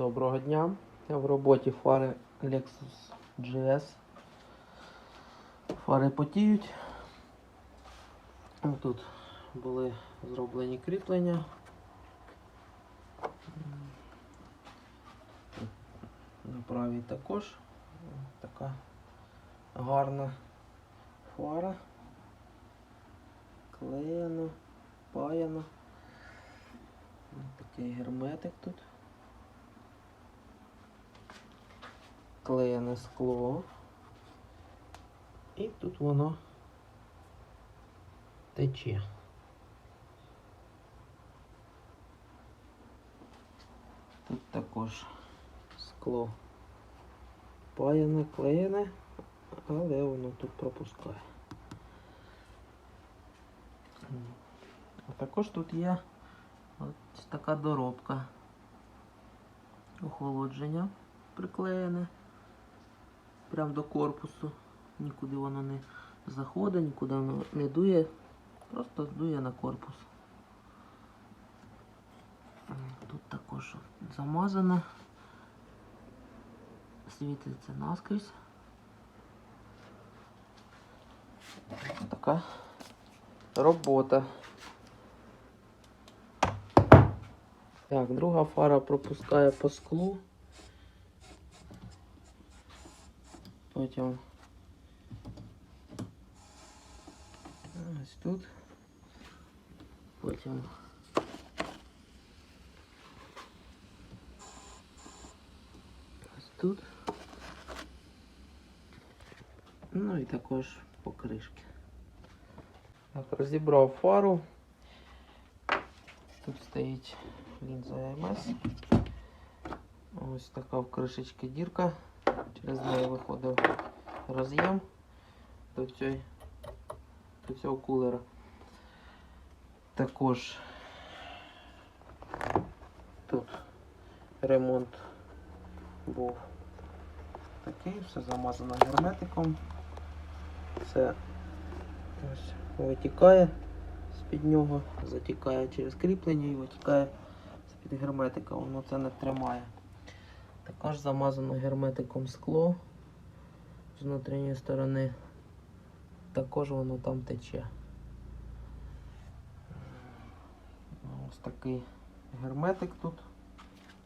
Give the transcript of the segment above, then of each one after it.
Доброго дня. В роботі фари Lexus GS. Фари потіють. Тут були зроблені кріплення. На правій також така гарна фара. Клеєна, паяна. Такий герметик тут. Клеєне скло. І тут воно тече. Тут також скло паяне, клеєне, але воно тут пропускає. А також тут є ось така доробка. Охолодження приклеєне прямо до корпусу. Нікуди воно не заходить, нікуди воно не дує, просто дує на корпус. Тут також замазано. Світиться наскрізь. Така робота. Так, друга фара пропускає по склу. Потім ось тут. Потім ось тут. Ну і також покришки. Так, розібрав фару. Тут стоїть лінза АМС. Ось така в кришечці дірка. Через неї виходив роз'єм до, до цього кулера. Також тут ремонт був такий, все замазано герметиком. Все ось витікає з-під нього, затікає через кріплення і витікає з-під герметика, воно це не тримає. Також замазано герметиком скло з внутрішньої сторони. Також воно там тече. Ось такий герметик тут.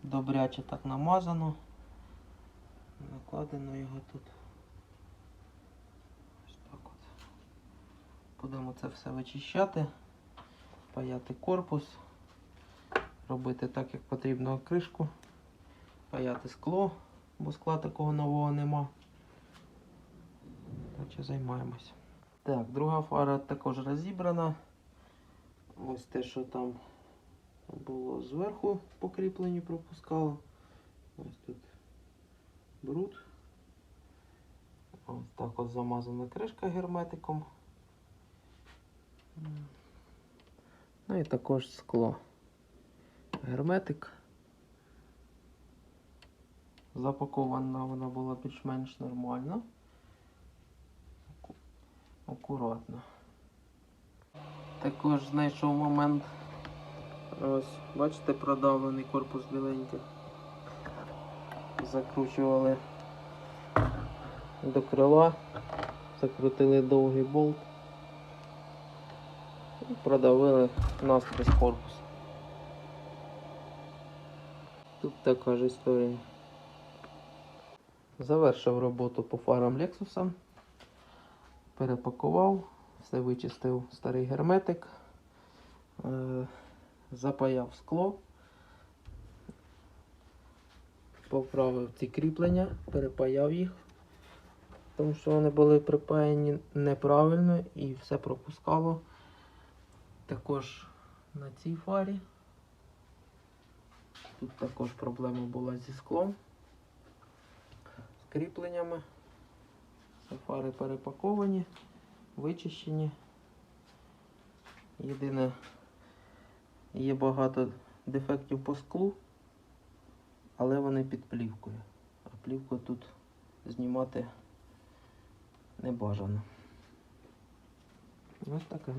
Добряче так намазано. Накладено його тут. Ось так от. Будемо це все вичищати, паяти корпус, робити так, як потрібно кришку паяти скло, бо скла такого нового нема. Наче займаємось. Так, друга фара також розібрана. Ось те, що там було зверху по кріпленню пропускало. Ось тут бруд. Ось так от замазана кришка герметиком. Ну і також скло. Герметик. Запакована вона була більш-менш нормально. Аку- Акуратно. Також знайшов момент. Ось, бачите, продавлений корпус біленький. Закручували до крила, закрутили довгий болт і продавили наскрізь корпус. Тут така ж історія. Завершив роботу по фарам Lexus. Перепакував, все вичистив старий герметик, е, запаяв скло, поправив ці кріплення, перепаяв їх, тому що вони були припаяні неправильно і все пропускало. Також на цій фарі. Тут також проблема була зі склом кріпленнями. Фари перепаковані, вичищені. Єдине, є багато дефектів по склу, але вони під плівкою. А плівку тут знімати не бажано. Ось таке.